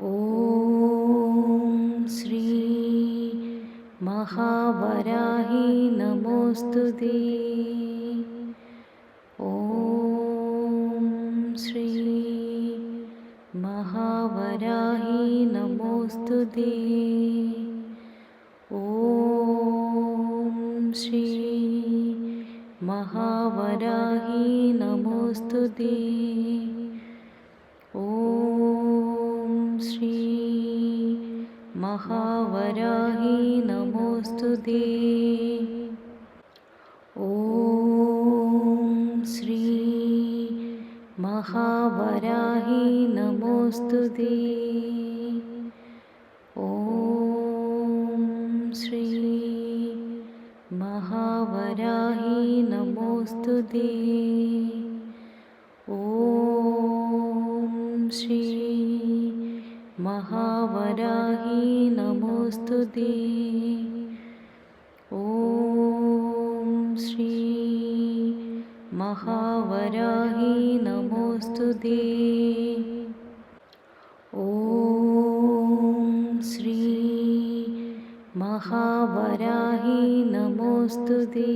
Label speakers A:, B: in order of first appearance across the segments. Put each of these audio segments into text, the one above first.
A: ഓം ശ്രീ മഹാവരാഹി നമോസ്തുതി. ഓം ശ്രീ മഹാവരാഹി നമോസ്തുതി. ഓം ശ്രീ മഹാവരാഹി നമോസ്തുതി. ഓം മഹാവരാഹി നമോസ്തു ദേ ഓം ശ്രീ മഹാവരാഹി നമോസ്തു ദേ ഓം ശ്രീ മഹാവരാഹി നമോസ്തു ശ്രീ महावराहि नमोऽस्तु ते ॐ श्री महावराहि नमोऽस्तु ते ॐ श्री महावराहि नमोऽस्तु ते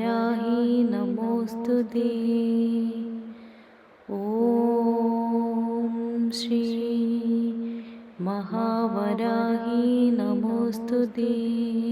A: महावराहि नमोऽस्तु ते। ॐ श्री महावराहि नमोऽस्तु ते